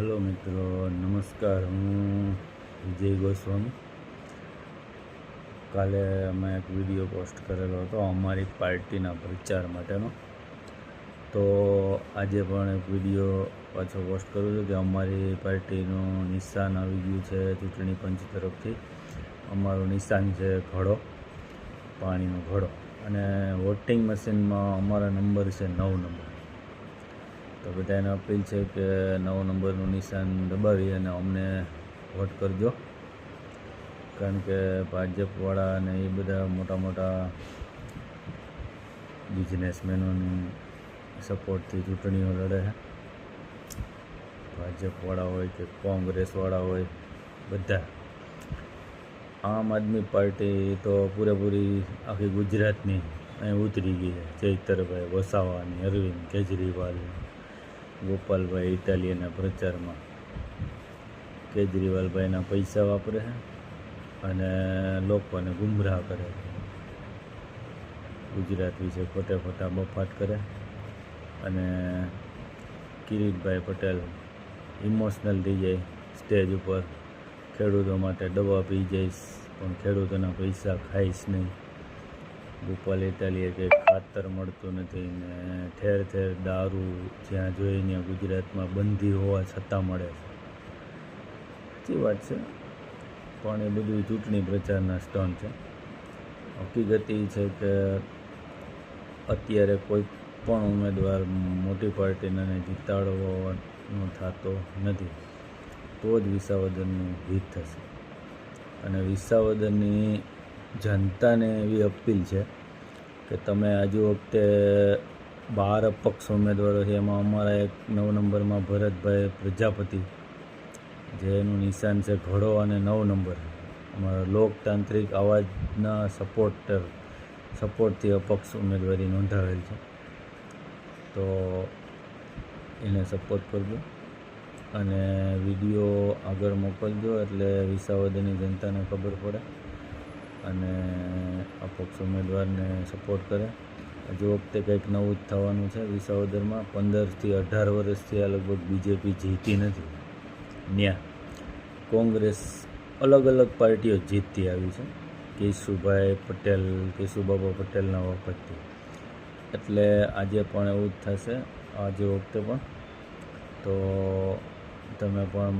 Hello મિત્રો, નમસ્કાર. હું વિજય ગોસ્વામી. કાલે અમે એક વીડિયો પોસ્ટ કરેલો હતો અમારી પાર્ટીના પ્રચાર માટેનો. તો આજે પણ એક વીડિયો પાછો પોસ્ટ કરું છું કે અમારી પાર્ટીનું નિશાન આવી ગયું છે ચૂંટણી પંચ તરફથી. અમારું નિશાન છે ઘડો, પાણીનો ઘડો. અને વોટિંગ મશીનમાં અમારા નંબર છે નવ નંબર. તો બધાને અપીલ છે કે નવો નંબરનું નિશાન દબાવી અને અમને વોટ કરજો. કારણ કે ભાજપવાળા અને એ બધા મોટા મોટા બિઝનેસમેનોની સપોર્ટથી ચૂંટણીઓ લડે છે. ભાજપવાળા હોય કે કોંગ્રેસવાળા હોય, બધા. આમ આદમી પાર્ટી તો પૂરેપૂરી આખી ગુજરાતની અહીં ઉતરી ગઈ છે. ચૈતરભાઈ વસાવાની, અરવિંદ કેજરીવાલ ગોપાલભાઈ ઇટાલિયનના પ્રચારમાં કેજરીવાલભાઈના પૈસા વાપરે છે અને લોકોને ગુમરાહ કરે ગુજરાત વિશે ખોટે ખોટા બફાટ કરે અને કિરીટભાઈ પટેલ ઇમોશનલ થઈ જાય સ્ટેજ ઉપર ખેડૂતો માટે દવા પી જઈશ, પણ ખેડૂતોના પૈસા ખાઈશ નહીં. ઇટાલીએ કે ખાતર મળતું નથી ને ઠેર ઠેર દારૂ જ્યાં જોઈએ ગુજરાતમાં બંધી હોવા છતાં મળે છે. સાચી વાત છે. પણ એ બધું ચૂંટણી પ્રચારના સ્ટન્ટ છે. હકીકત એ છે કે અત્યારે કોઈ પણ ઉમેદવાર મોટી પાર્ટીને જીતાડવાનો થતો નથી. તો જ વિસાવદનનું હિત થશે. અને વિસાવદરની જનતાને એવી અપીલ છે કે તમે આજુ વખતે બાર અપક્ષ ઉમેદવારો છે. એમાં અમારા એક નવ નંબરમાં ભરતભાઈ પ્રજાપતિ જેનું નિશાન છે ઘોડો અને નવ નંબર. અમારા લોકતાંત્રિક અવાજના સપોર્ટર, સપોર્ટથી અપક્ષ ઉમેદવારી નોંધાવેલ છે. તો એને સપોર્ટ કરજો અને વીડિયો આગળ મોકલજો એટલે વિસાવદરની જનતાને ખબર પડે. અને અપક્ષ ઉમેદવારને સપોર્ટ કરે. હજુ વખતે કંઈક નવું જ થવાનું છે વિસાવદરમાં. પંદરથી અઢાર વર્ષથી આ લગભગ બીજેપી જીતી નથી. ન્યા કોંગ્રેસ અલગ અલગ પાર્ટીઓ જીતતી આવી છે. કેશુભાઈ પટેલ, કેશુબાબા પટેલના વખતથી. એટલે આજે પણ એવું જ થશે. આજે વખતે પણ. તો તમે પણ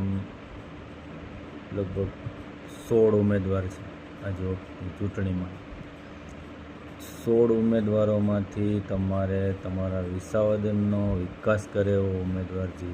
લગભગ સોળ ઉમેદવાર છે. આજે જો ચૂંટણીમાં. સોળ ઉમેદવારોમાંથી તમારે તમારા વિસાવદનનો વિકાસ કરે એવો ઉમેદવાર જે